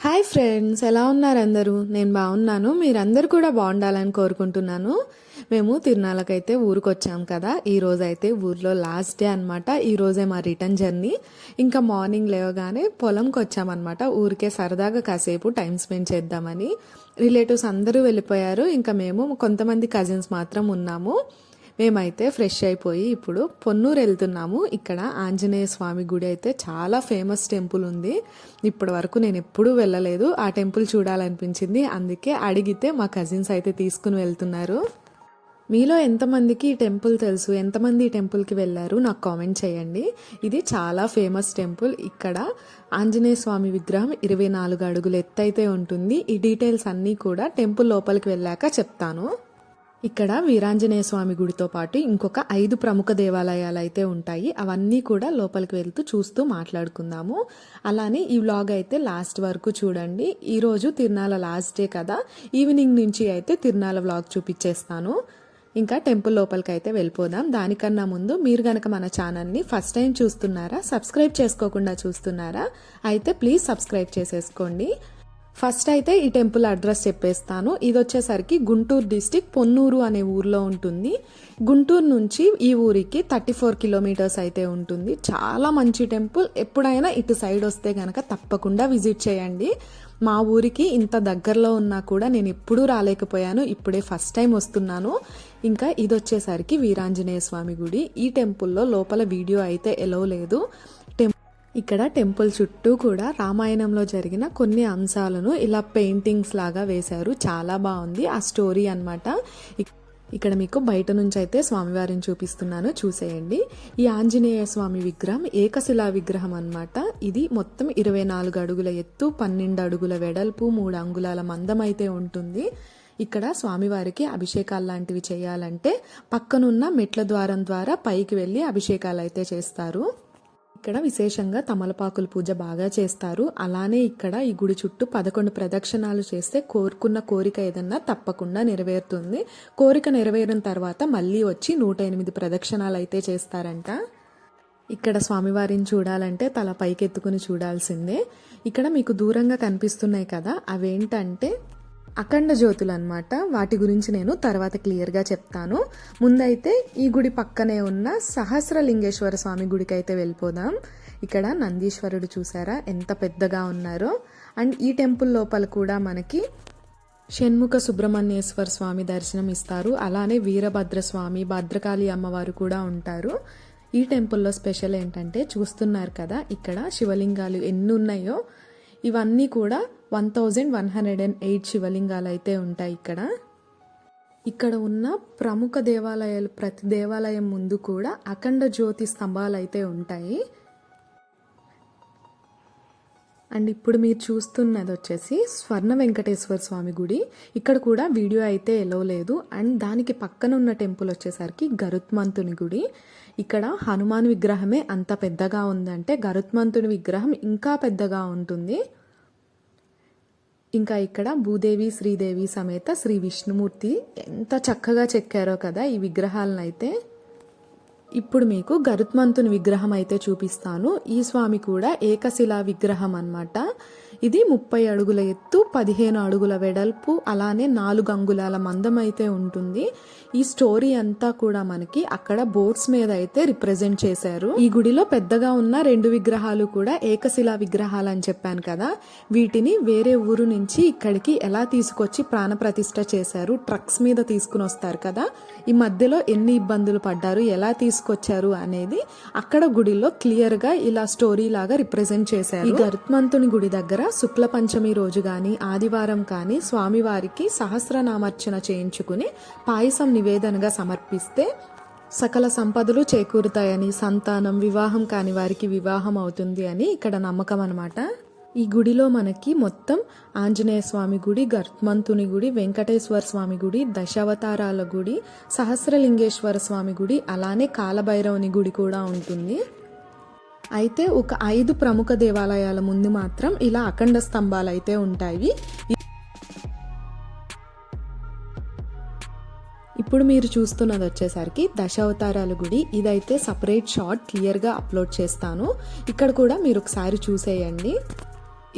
Hi friends ఎలా ఉన్నారు అందరూ? నేను బాగున్నాను. మీరందరూ కూడా బాగుండాలని కోరుకుంటున్నాను. మేము తిరునాళ్ళకైతే ఊరికి వచ్చాం కదా. ఈ రోజు అయితే ఊర్లో లాస్ట్ డే అనమాట ఈరోజే మా రిటర్న్ జర్నీ ఇంకా మార్నింగ్ లేవగానే పొలంకి వచ్చామన్నమాట ఊరికే సరదాగా కాసేపు టైం స్పెండ్ చేద్దామని. రిలేటివ్స్ అందరూ వెళ్ళిపోయారు. ఇంకా మేము కొంతమంది కజిన్స్ మాత్రం ఉన్నాము. మేమైతే ఫ్రెష్ అయిపోయి ఇప్పుడు పొన్నూరు వెళ్తున్నాము. ఇక్కడ ఆంజనేయ స్వామి గుడి అయితే చాలా ఫేమస్ టెంపుల్ ఉంది. ఇప్పటి వరకు నేను ఎప్పుడూ వెళ్ళలేదు. ఆ టెంపుల్ చూడాలనిపించింది. అందుకే అడిగితే మా కజిన్స్ అయితే తీసుకుని వెళ్తున్నారు. మీలో ఎంతమందికి ఈ టెంపుల్ తెలుసు? ఎంతమంది ఈ టెంపుల్కి వెళ్ళారు? నాకు కామెంట్ చేయండి. ఇది చాలా ఫేమస్ టెంపుల్. ఇక్కడ ఆంజనేయ స్వామి విగ్రహం ఇరవై నాలుగు అడుగులు ఎత్తైతే ఉంటుంది. ఈ డీటెయిల్స్ అన్నీ కూడా టెంపుల్ లోపలికి వెళ్ళాక చెప్తాను. ఇక్కడ వీరాంజనేయ స్వామి గుడితో పాటు ఇంకొక ఐదు ప్రముఖ దేవాలయాలు అయితే ఉంటాయి. అవన్నీ కూడా లోపలికి వెళ్తూ చూస్తూ మాట్లాడుకుందాము. అలానే ఈ వ్లాగ్ అయితే లాస్ట్ వరకు చూడండి. ఈరోజు తిరునాల లాస్ట్ డే కదా. ఈవినింగ్ నుంచి అయితే తిరునాల వ్లాగ్ చూపించేస్తాను. ఇంకా టెంపుల్ లోపలికి అయితే వెళ్ళిపోదాం. దానికన్నా ముందు మీరు గనక మన ఛానల్ని ఫస్ట్ టైం చూస్తున్నారా సబ్స్క్రైబ్ చేసుకోకుండా చూస్తున్నారా అయితే ప్లీజ్ సబ్స్క్రైబ్ చేసేసుకోండి. ఫస్ట్ అయితే ఈ టెంపుల్ అడ్రస్ చెప్పేస్తాను. ఇది వచ్చేసరికి గుంటూరు డిస్టిక్ పొన్నూరు అనే ఊర్లో ఉంటుంది. గుంటూరు నుంచి ఈ ఊరికి థర్టీ ఫోర్ కిలోమీటర్స్ అయితే ఉంటుంది. చాలా మంచి టెంపుల్. ఎప్పుడైనా ఇటు సైడ్ వస్తే గనక తప్పకుండా విజిట్ చేయండి. మా ఊరికి ఇంత దగ్గరలో ఉన్నా కూడా నేను ఎప్పుడూ రాలేకపోయాను. ఇప్పుడే ఫస్ట్ టైం వస్తున్నాను. ఇంకా ఇది వచ్చేసరికి వీరాంజనేయ స్వామి గుడి. ఈ టెంపుల్లో లోపల వీడియో అయితే ఎలో లేదు. ఇక్కడ టెంపుల్ చుట్టూ కూడా రామాయణంలో జరిగిన కొన్ని అంశాలను ఇలా పెయింటింగ్స్ లాగా వేశారు. చాలా బాగుంది. ఆ స్టోరీ అనమాట ఇక్కడ మీకు బయట నుంచి అయితే స్వామివారిని చూపిస్తున్నాను. చూసేయండి. ఈ ఆంజనేయ స్వామి విగ్రహం ఏకశిలా విగ్రహం అనమాట ఇది మొత్తం ఇరవై నాలుగు అడుగుల ఎత్తు పన్నెండు అడుగుల వెడల్పు మూడు అంగుళాల మందం అయితే ఉంటుంది. ఇక్కడ స్వామివారికి అభిషేకాలు లాంటివి చేయాలంటే పక్కనున్న మెట్ల ద్వారం ద్వారా పైకి వెళ్ళి అభిషేకాలు అయితే చేస్తారు. ఇక్కడ విశేషంగా తమలపాకుల పూజ బాగా చేస్తారు. అలానే ఇక్కడ ఈ గుడి చుట్టూ పదకొండు ప్రదక్షిణాలు చేస్తే కోరుకున్న కోరిక ఏదన్నా తప్పకుండా నెరవేరుతుంది. కోరిక నెరవేరిన తర్వాత మళ్ళీ వచ్చి నూట ఎనిమిది ప్రదక్షిణాలు అయితే చేస్తారంట. ఇక్కడ స్వామివారిని చూడాలంటే తల పైకెత్తుకుని చూడాల్సిందే. ఇక్కడ మీకు దూరంగా కనిపిస్తున్నాయి కదా అవేంటంటే అఖండ జ్యోతులు అనమాట వాటి గురించి నేను తర్వాత క్లియర్గా చెప్తాను. ముందైతే ఈ గుడి పక్కనే ఉన్న సహస్రలింగేశ్వర స్వామి గుడికి అయితే వెళ్ళిపోదాం. ఇక్కడ నందీశ్వరుడు చూసారా? ఎంత పెద్దగా ఉన్నారో. అండ్ ఈ టెంపుల్ లోపల కూడా మనకి షణ్ముఖ సుబ్రహ్మణ్యేశ్వర స్వామి దర్శనం ఇస్తారు. అలానే వీరభద్ర స్వామి భద్రకాళి అమ్మవారు కూడా ఉంటారు. ఈ టెంపుల్లో స్పెషల్ ఏంటంటే చూస్తున్నారు కదా ఇక్కడ శివలింగాలు ఎన్ని ఉన్నాయో ఇవన్నీ కూడా one thousand one hundred and eight శివలింగాలు అయితే ఉంటాయి ఇక్కడ. ఇక్కడ ఉన్న ప్రముఖ దేవాలయాలు ప్రతి దేవాలయం ముందు కూడా అఖండ జ్యోతి స్తంభాలు అయితే ఉంటాయి. అండ్ ఇప్పుడు మీరు చూస్తున్నది వచ్చేసి స్వర్ణ వెంకటేశ్వర స్వామి గుడి. ఇక్కడ కూడా వీడియో అయితే ఎలో లేదు. అండ్ దానికి పక్కన ఉన్న టెంపుల్ వచ్చేసరికి గరుత్మంతుని గుడి. ఇక్కడ హనుమాన్ విగ్రహమే అంత పెద్దగా ఉందంటే గరుత్మంతుని విగ్రహం ఇంకా పెద్దగా ఉంటుంది. ఇంకా ఇక్కడ భూదేవి శ్రీదేవి సమేత శ్రీ విష్ణుమూర్తి ఎంత చక్కగా చెక్కారో కదా ఈ విగ్రహాలను అయితే ఇప్పుడు మీకు గరుత్మంతుని విగ్రహం అయితే చూపిస్తాను. ఈ స్వామి కూడా ఏకశిలా విగ్రహం అన్నమాట. ఇది ముప్పై అడుగుల ఎత్తు పదిహేను అడుగుల వెడల్పు అలానే నాలుగు అంగుళాల మందం అయితే ఉంటుంది. ఈ స్టోరీ అంతా కూడా మనకి అక్కడ బోర్డ్స్ మీద అయితే రిప్రజెంట్ చేశారు. ఈ గుడిలో పెద్దగా ఉన్న రెండు విగ్రహాలు కూడా ఏకశిలా విగ్రహాలు అని చెప్పాను కదా. వీటిని వేరే ఊరు నుంచి ఇక్కడికి ఎలా తీసుకొచ్చి ప్రాణప్రతిష్ఠ చేశారు ట్రక్స్ మీద తీసుకుని వస్తారు కదా. ఈ మధ్యలో ఎన్ని ఇబ్బందులు పడ్డారు ఎలా తీసుకొచ్చారు అనేది అక్కడ గుడిలో క్లియర్గా ఇలా స్టోరీ లాగా రిప్రజెంట్ చేశారు. ఈ గరుత్మంతుని గుడి దగ్గర శుక్ల పంచమి రోజు కానీ ఆదివారం కానీ స్వామివారికి సహస్రనామర్చన చేయించుకుని పాయసం నివేదనగా సమర్పిస్తే సకల సంపదలు చేకూరుతాయని సంతానం వివాహం కాని వారికి వివాహం అవుతుంది అని ఇక్కడ నమ్మకం అనమాట ఈ గుడిలో మనకి మొత్తం ఆంజనేయ స్వామి గుడి గర్మంతుని గుడి వెంకటేశ్వర స్వామి గుడి దశావతారాల గుడి సహస్రలింగేశ్వర స్వామి గుడి అలానే కాలభైరవుని గుడి కూడా ఉంటుంది. అయితే ఒక ఐదు ప్రముఖ దేవాలయాల ముందు మాత్రం ఇలా అఖండ స్తంభాలు అయితే ఉంటాయి. ఇప్పుడు మీరు చూస్తున్నది వచ్చేసరికి దశావతారాల గుడి. ఇదైతే సపరేట్ షార్ట్ క్లియర్గా అప్లోడ్ చేస్తాను. ఇక్కడ కూడా మీరు ఒకసారి చూసేయండి.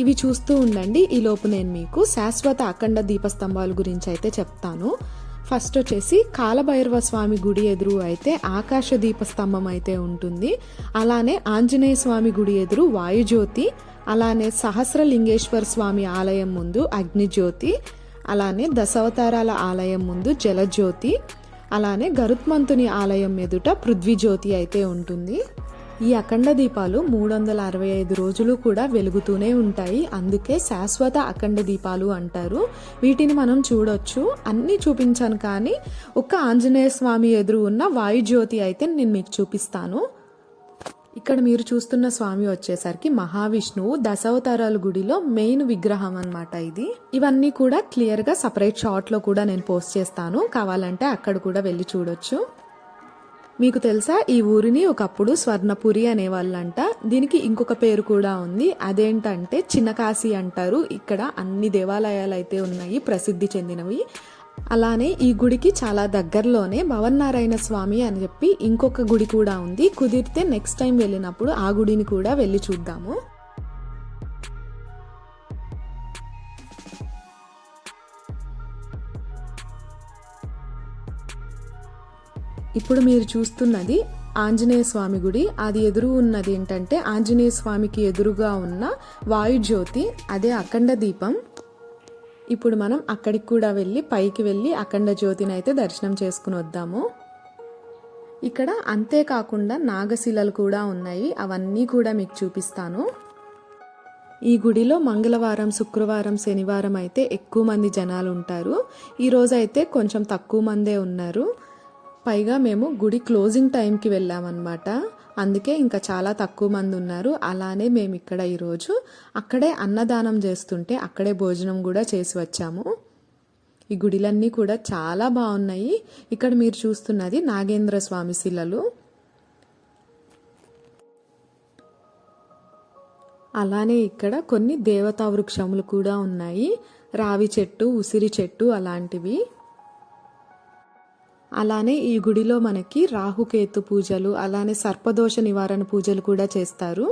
ఇవి చూస్తూ ఉండండి. ఈ లోపు నేను మీకు శాశ్వత అఖండ దీపస్తంభాల గురించి అయితే చెప్తాను. ఫస్ట్ వచ్చేసి కాలభైరవ స్వామి గుడి ఎదురు అయితే ఆకాశ దీప స్తంభం అయితే ఉంటుంది. అలానే ఆంజనేయ స్వామి గుడి ఎదురు వాయుజ్యోతి అలానే సహస్రలింగేశ్వర స్వామి ఆలయం ముందు అగ్నిజ్యోతి అలానే దశావతారాల ఆలయం ముందు జలజ్యోతి అలానే గరుత్మంతుని ఆలయం ఎదుట పృథ్వీజ్యోతి అయితే ఉంటుంది. ఈ అఖండ దీపాలు మూడు వందల అరవై ఐదు రోజులు కూడా వెలుగుతూనే ఉంటాయి. అందుకే శాశ్వత అఖండ దీపాలు అంటారు. వీటిని మనం చూడొచ్చు. అన్నీ చూపించాను కానీ ఒక్క ఆంజనేయ స్వామి ఎదురు ఉన్న వాయుజ్యోతి అయితే నేను మీకు చూపిస్తాను. ఇక్కడ మీరు చూస్తున్న స్వామి వచ్చేసరికి మహావిష్ణువు దశావతారాల గుడిలో మెయిన్ విగ్రహం అనమాట ఇది. ఇవన్నీ కూడా క్లియర్గా సపరేట్ షాట్లో కూడా నేను పోస్ట్ చేస్తాను. కావాలంటే అక్కడ కూడా వెళ్ళి చూడొచ్చు. మీకు తెలుసా ఈ ఊరిని ఒకప్పుడు స్వర్ణపురి అనేవాళ్ళంట. దీనికి ఇంకొక పేరు కూడా ఉంది. అదేంటంటే చిన్నకాశీ అంటారు. ఇక్కడ అన్ని దేవాలయాలు అయితే ఉన్నాయి ప్రసిద్ధి చెందినవి. అలానే ఈ గుడికి చాలా దగ్గరలోనే భవన్నారాయణ స్వామి అని చెప్పి ఇంకొక గుడి కూడా ఉంది. కుదిరితే నెక్స్ట్ టైం వెళ్ళినప్పుడు ఆ గుడిని కూడా వెళ్ళి చూద్దాము. ఇప్పుడు మీరు చూస్తున్నది ఆంజనేయ స్వామి గుడి. అది ఎదురు ఉన్నది ఏంటంటే ఆంజనేయ స్వామికి ఎదురుగా ఉన్న వాయుజ్యోతి అదే అఖండ దీపం. ఇప్పుడు మనం అక్కడికి కూడా వెళ్ళి పైకి వెళ్ళి అఖండ జ్యోతిని అయితే దర్శనం చేసుకుని వద్దాము. ఇక్కడ అంతేకాకుండా నాగశిలలు కూడా ఉన్నాయి. అవన్నీ కూడా మీకు చూపిస్తాను. ఈ గుడిలో మంగళవారం శుక్రవారం శనివారం అయితే ఎక్కువ మంది జనాలు ఉంటారు. ఈరోజు అయితే కొంచెం తక్కువ మందే ఉన్నారు. పైగా మేము గుడి క్లోజింగ్ టైంకి వెళ్ళామన్నమాట. అందుకే ఇంకా చాలా తక్కువ మంది ఉన్నారు. అలానే మేము ఇక్కడ ఈరోజు అక్కడే అన్నదానం చేస్తుంటే అక్కడే భోజనం కూడా చేసి వచ్చాము. ఈ గుడిలన్నీ కూడా చాలా బాగున్నాయి. ఇక్కడ మీరు చూస్తున్నది నాగేంద్ర స్వామి శిలలు. అలానే ఇక్కడ కొన్ని దేవతా వృక్షములు కూడా ఉన్నాయి. రావి చెట్టు ఉసిరి చెట్టు అలాంటివి. అలానే ఈ గుడిలో మనకి రాహుకేతు పూజలు అలానే సర్పదోష నివారణ పూజలు కూడా చేస్తారు.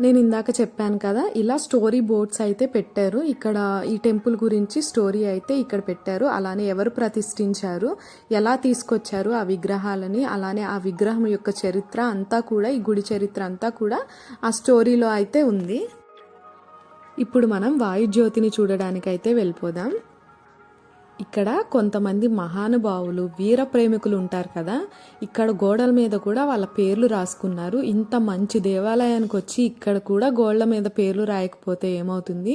నేను ఇందాక చెప్పాను కదా ఇలా స్టోరీ బోర్డ్స్ అయితే పెట్టారు. ఇక్కడ ఈ టెంపుల్ గురించి స్టోరీ అయితే ఇక్కడ పెట్టారు. అలానే ఎవరు ప్రతిష్ఠించారు ఎలా తీసుకొచ్చారు ఆ విగ్రహాలని అలానే ఆ విగ్రహం యొక్క చరిత్ర అంతా కూడా ఈ గుడి చరిత్ర అంతా కూడా ఆ స్టోరీలో అయితే ఉంది. ఇప్పుడు మనం వాయుజ్యోతిని చూడడానికైతే వెళ్ళిపోదాం. ఇక్కడ కొంతమంది మహానుభావులు వీర ప్రేమికులు ఉంటారు కదా. ఇక్కడ గోడల మీద కూడా వాళ్ళ పేర్లు రాసుకున్నారు. ఇంత మంచి దేవాలయానికి వచ్చి ఇక్కడ కూడా గోడల మీద పేర్లు రాయకపోతే ఏమవుతుంది?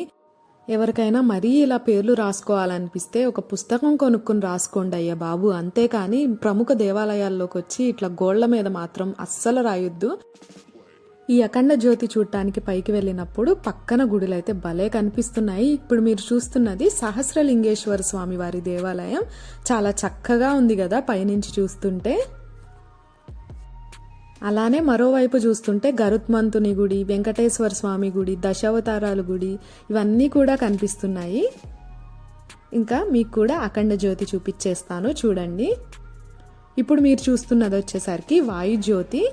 ఎవరికైనా మరీ ఇలా పేర్లు రాసుకోవాలనిపిస్తే ఒక పుస్తకం కొనుక్కొని రాసుకోండి అయ్యా బాబు. అంతేకాని ప్రముఖ దేవాలయాల్లోకి వచ్చి ఇట్లా గోడల మీద మాత్రం అస్సలు రాయొద్దు. ఈ అఖండ జ్యోతి చూడటానికి పైకి వెళ్ళినప్పుడు పక్కన గుడులు అయితే భలే కనిపిస్తున్నాయి. ఇప్పుడు మీరు చూస్తున్నది సహస్రలింగేశ్వర స్వామి వారి దేవాలయం. చాలా చక్కగా ఉంది కదా పైనుంచి చూస్తుంటే. అలానే మరోవైపు చూస్తుంటే గరుత్మంతుని గుడి వెంకటేశ్వర స్వామి గుడి దశావతారాల గుడి ఇవన్నీ కూడా కనిపిస్తున్నాయి. ఇంకా మీకు కూడా అఖండ జ్యోతి చూపించేస్తాను చూడండి. ఇప్పుడు మీరు చూస్తున్నది వచ్చేసరికి వాయుజ్యోతి.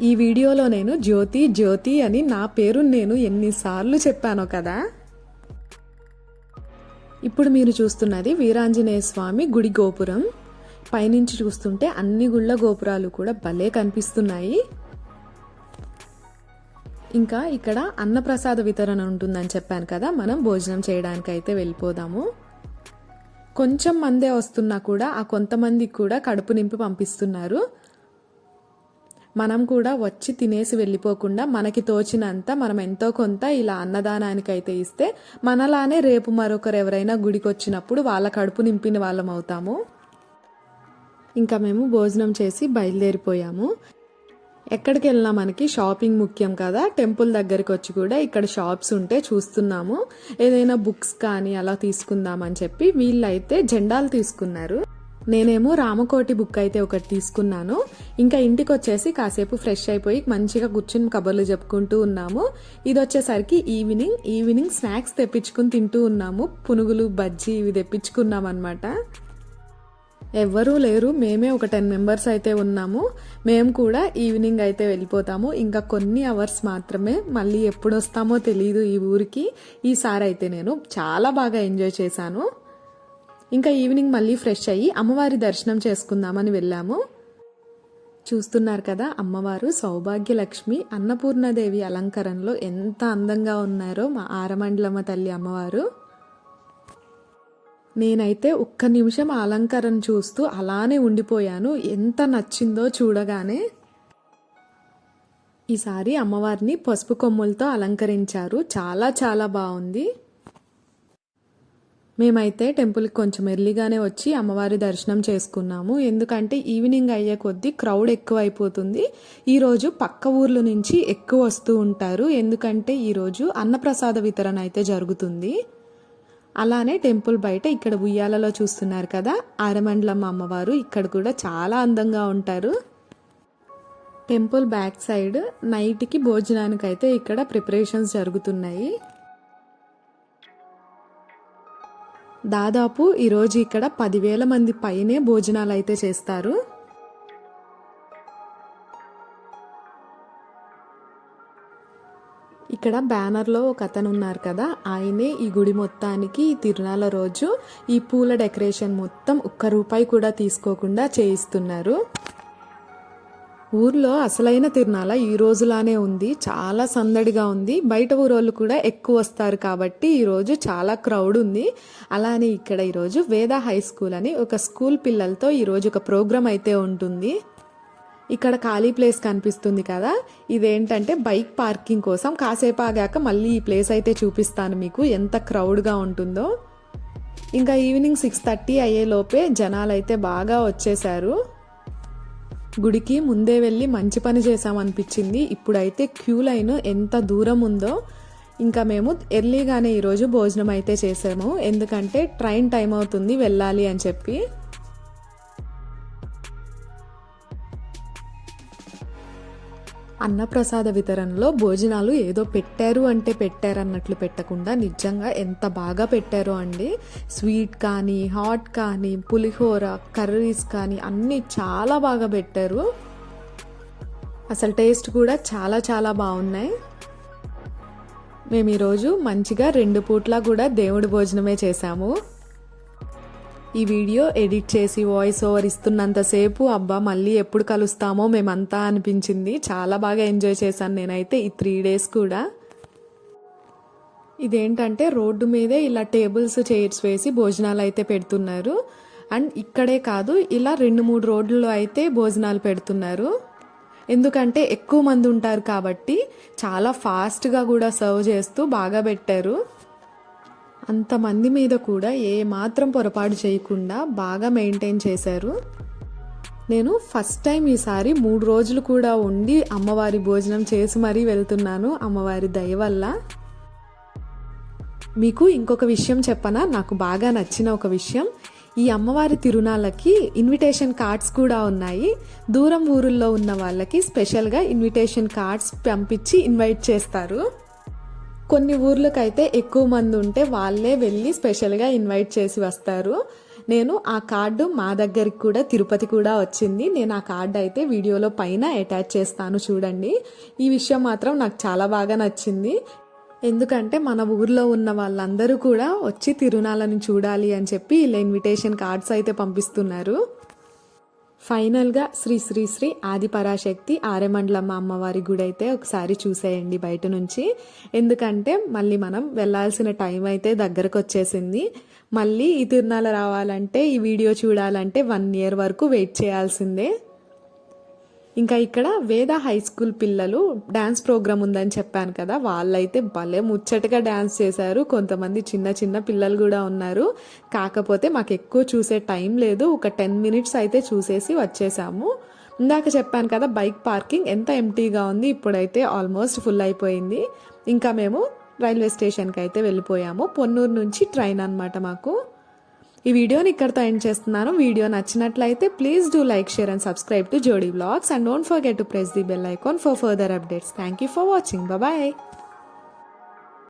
ఈ వీడియోలో నేను జ్యోతి జ్యోతి అని నా పేరు నేను ఎన్నిసార్లు చెప్పానో కదా? ఇప్పుడు మీరు చూస్తున్నది వీరాంజనేయ స్వామి గుడి గోపురం. పైనుంచి చూస్తుంటే అన్ని గుళ్ళ గోపురాలు కూడా భలే కనిపిస్తున్నాయి. ఇంకా ఇక్కడ అన్నప్రసాద వితరణ ఉంటుందని చెప్పాను కదా మనం భోజనం చేయడానికి అయితే వెళ్ళిపోదాము. కొంచెం మందే వస్తున్నా కూడా ఆ కొంతమందికి కూడా కడుపు నింపి పంపిస్తున్నారు. మనం కూడా వచ్చి తినేసి వెళ్ళిపోకుండా మనకి తోచినంత మనం ఎంతో కొంత ఇలా అన్నదానానికైతే ఇస్తే మనలానే రేపు మరొకరు ఎవరైనా గుడికి వచ్చినప్పుడు వాళ్ళ కడుపు నింపిన వాళ్ళం అవుతాము. ఇంకా మేము భోజనం చేసి బయలుదేరిపోయాము. ఎక్కడికి వెళ్ళినా మనకి షాపింగ్ ముఖ్యం కదా. టెంపుల్ దగ్గరికి వచ్చి కూడా ఇక్కడ షాప్స్ ఉంటే చూస్తున్నాము. ఏదైనా బుక్స్ కానీ అలా తీసుకుందామని చెప్పి వీళ్ళైతే జెండాలు తీసుకున్నారు. నేనేమో రామకోటి బుక్ అయితే ఒకటి తీసుకున్నాను. ఇంకా ఇంటికి వచ్చేసి కాసేపు ఫ్రెష్ అయిపోయి మంచిగా కూర్చుని కబుర్లు చెప్పుకుంటూ ఉన్నాము. ఇది వచ్చేసరికి ఈవినింగ్. ఈవినింగ్ స్నాక్స్ తెప్పించుకుని తింటూ ఉన్నాము. పునుగులు బజ్జీ ఇవి తెప్పించుకున్నాం అనమాట ఎవ్వరూ లేరు. మేమే ఒక టెన్ మెంబర్స్ అయితే ఉన్నాము. మేము కూడా ఈవినింగ్ అయితే వెళ్ళిపోతాము. ఇంకా కొన్ని అవర్స్ మాత్రమే. మళ్ళీ ఎప్పుడు వస్తామో తెలియదు ఈ ఊరికి. ఈసారి అయితే నేను చాలా బాగా ఎంజాయ్ చేశాను. ఇంకా ఈవినింగ్ మళ్ళీ ఫ్రెష్ అయ్యి అమ్మవారి దర్శనం చేసుకుందామని వెళ్ళాము. చూస్తున్నారు కదా అమ్మవారు సౌభాగ్యలక్ష్మి అన్నపూర్ణదేవి అలంకరణలో ఎంత అందంగా ఉన్నారో మా ఆరమండలమ్మ తల్లి అమ్మవారు. నేనైతే ఒక్క నిమిషం ఆ అలంకరణ చూస్తూ అలానే ఉండిపోయాను. ఎంత నచ్చిందో చూడగానే ఈసారి అమ్మవారిని పసుపు కొమ్ములతో అలంకరించారు. చాలా చాలా బాగుంది. మేమైతే టెంపుల్కి కొంచెం ఎర్లీగానే వచ్చి అమ్మవారి దర్శనం చేసుకున్నాము. ఎందుకంటే ఈవినింగ్ అయ్యే కొద్దీ క్రౌడ్ ఎక్కువ అయిపోతుంది ఈరోజు పక్క ఊర్ల నుంచి ఎక్కువ వస్తూ ఉంటారు. ఎందుకంటే ఈరోజు అన్నప్రసాద వితరణ అయితే జరుగుతుంది. అలానే టెంపుల్ బయట ఇక్కడ ఉయ్యాలలో చూస్తున్నారు కదా ఆరమండలమ్మ అమ్మవారు ఇక్కడ కూడా చాలా అందంగా ఉంటారు. టెంపుల్ బ్యాక్ సైడ్ నైట్కి భోజనానికైతే ఇక్కడ ప్రిపరేషన్స్ జరుగుతున్నాయి. దాదాపు ఈరోజు ఇక్కడ పదివేల మంది పైనే భోజనాలు అయితే చేస్తారు. ఇక్కడ బ్యానర్లో ఒక అతను ఉన్నారు కదా ఆయనే ఈ గుడి మొత్తానికి ఈ తిరునాళ్ళ రోజు ఈ పూల డెకరేషన్ మొత్తం ఒక్క రూపాయి కూడా తీసుకోకుండా చేయిస్తున్నారు. ఊర్లో అసలైన తిరునాల ఈ రోజులానే ఉంది. చాలా సందడిగా ఉంది. బయట ఊరోళ్ళు కూడా ఎక్కువ వస్తారు కాబట్టి ఈరోజు చాలా క్రౌడ్ ఉంది. అలానే ఇక్కడ ఈరోజు వేద హై స్కూల్ అని ఒక స్కూల్ పిల్లలతో ఈరోజు ఒక ప్రోగ్రామ్ అయితే ఉంటుంది. ఇక్కడ ఖాళీ ప్లేస్ కనిపిస్తుంది కదా. ఇదేంటంటే బైక్ పార్కింగ్ కోసం కాసేపు ఆగాక మళ్ళీ ఈ ప్లేస్ అయితే చూపిస్తాను మీకు ఎంత క్రౌడ్గా ఉంటుందో. ఇంకా ఈవినింగ్ సిక్స్ థర్టీ అయ్యే లోపే జనాలు అయితే బాగా వచ్చేసారు గుడికి ముందే వెళ్ళి మంచి పని చేసామనిపించింది ఇప్పుడైతే క్యూ లైన్ ఎంత దూరం ఉందో ఇంకా మేము ఎర్లీగానే ఈరోజు భోజనం అయితే చేసాము. ఎందుకంటే ట్రైన్ టైం అవుతుంది వెళ్ళాలి అని చెప్పి. అన్నప్రసాద వితరణలో భోజనాలు ఏదో పెట్టారు అంటే పెట్టారు అన్నట్లు పెట్టకుండా నిజంగా ఎంత బాగా పెట్టారో అండి. స్వీట్ కానీ హాట్ కానీ పులిహోర కర్రీస్ కానీ అన్నీ చాలా బాగా పెట్టారు. అసలు టేస్ట్ కూడా చాలా చాలా బాగున్నాయి. మేము ఈరోజు మంచిగా రెండు పూట్లా కూడా దేవుడి భోజనమే చేశాము. ఈ వీడియో ఎడిట్ చేసి వాయిస్ ఓవర్ ఇస్తున్నంతసేపు అబ్బా మళ్ళీ ఎప్పుడు కలుస్తామో మేమంతా అనిపించింది. చాలా బాగా ఎంజాయ్ చేశాను నేనైతే ఈ త్రీ డేస్ కూడా. ఇదేంటంటే రోడ్డు మీదే ఇలా టేబుల్స్ చైర్స్ వేసి భోజనాలు అయితే పెడుతున్నారు. అండ్ ఇక్కడే కాదు ఇలా రెండు మూడు రోడ్లలో అయితే భోజనాలు పెడుతున్నారు. ఎందుకంటే ఎక్కువ మంది ఉంటారు కాబట్టి చాలా ఫాస్ట్గా కూడా సర్వ్ చేస్తూ బాగా పెట్టారు. అంతమంది మీద కూడా ఏ మాత్రం పొరపాటు చేయకుండా బాగా మెయింటైన్ చేశారు. నేను ఫస్ట్ టైం ఈసారి మూడు రోజులు కూడా ఉండి అమ్మవారి భోజనం చేసి మరీ వెళ్తున్నాను. అమ్మవారి దయ వల్ల. మీకు ఇంకొక విషయం చెప్పనా? నాకు బాగా నచ్చిన ఒక విషయం. ఈ అమ్మవారి తిరునాళ్ళకి ఇన్విటేషన్ కార్డ్స్ కూడా ఉన్నాయి. దూరం ఊరుల్లో ఉన్న వాళ్ళకి స్పెషల్గా ఇన్విటేషన్ కార్డ్స్ పంపించి ఇన్వైట్ చేస్తారు. కొన్ని ఊర్లకైతే ఎక్కువ మంది ఉంటే వాళ్ళే వెళ్ళి స్పెషల్గా ఇన్వైట్ చేసి వస్తారు. నేను ఆ కార్డు మా దగ్గరికి కూడా తిరుపతి కూడా వచ్చింది. నేను ఆ కార్డు అయితే వీడియోలో పైన అటాచ్ చేస్తాను చూడండి. ఈ విషయం మాత్రం నాకు చాలా బాగా నచ్చింది. ఎందుకంటే మన ఊర్లో ఉన్న వాళ్ళందరూ కూడా వచ్చి తిరునాళ్ళని చూడాలి అని చెప్పి ఇలా ఇన్విటేషన్ కార్డ్స్ అయితే పంపిస్తున్నారు. ఫైనల్గా శ్రీ శ్రీ శ్రీ ఆదిపరాశక్తి ఆర్యమండలమ్మ అమ్మవారి గుడి అయితే ఒకసారి చూసేయండి బయట నుంచి. ఎందుకంటే మళ్ళీ మనం వెళ్ళాల్సిన టైం అయితే దగ్గరకు వచ్చేసింది మళ్ళీ ఈ తిరునాళ్ళ రావాలంటే ఈ వీడియో చూడాలంటే వన్ ఇయర్ వరకు వెయిట్ చేయాల్సిందే. ఇంకా ఇక్కడ వేద హై స్కూల్ పిల్లలు డ్యాన్స్ ప్రోగ్రామ్ ఉందని చెప్పాను కదా వాళ్ళైతే భలే ముచ్చటగా డ్యాన్స్ చేశారు. కొంతమంది చిన్న చిన్న పిల్లలు కూడా ఉన్నారు. కాకపోతే మాకు ఎక్కువ చూసే టైం లేదు. ఒక టెన్ మినిట్స్ అయితే చూసేసి వచ్చేసాము. ఇందాక చెప్పాను కదా బైక్ పార్కింగ్ ఎంత ఎంటీగా ఉంది ఇప్పుడైతే ఆల్మోస్ట్ ఫుల్ అయిపోయింది. ఇంకా మేము రైల్వే స్టేషన్కి అయితే వెళ్ళిపోయాము. పొన్నూరు నుంచి ట్రైన్ అనమాట మాకు. ఈ వీడియోని ఇక్కడతో ఎండ్ చేస్తున్నాను. వీడియో నచ్చినట్లయితే please do like share and subscribe to Jodi blogs. And don't forget to press the bell icon for further updates. Thank you for watching. Bye.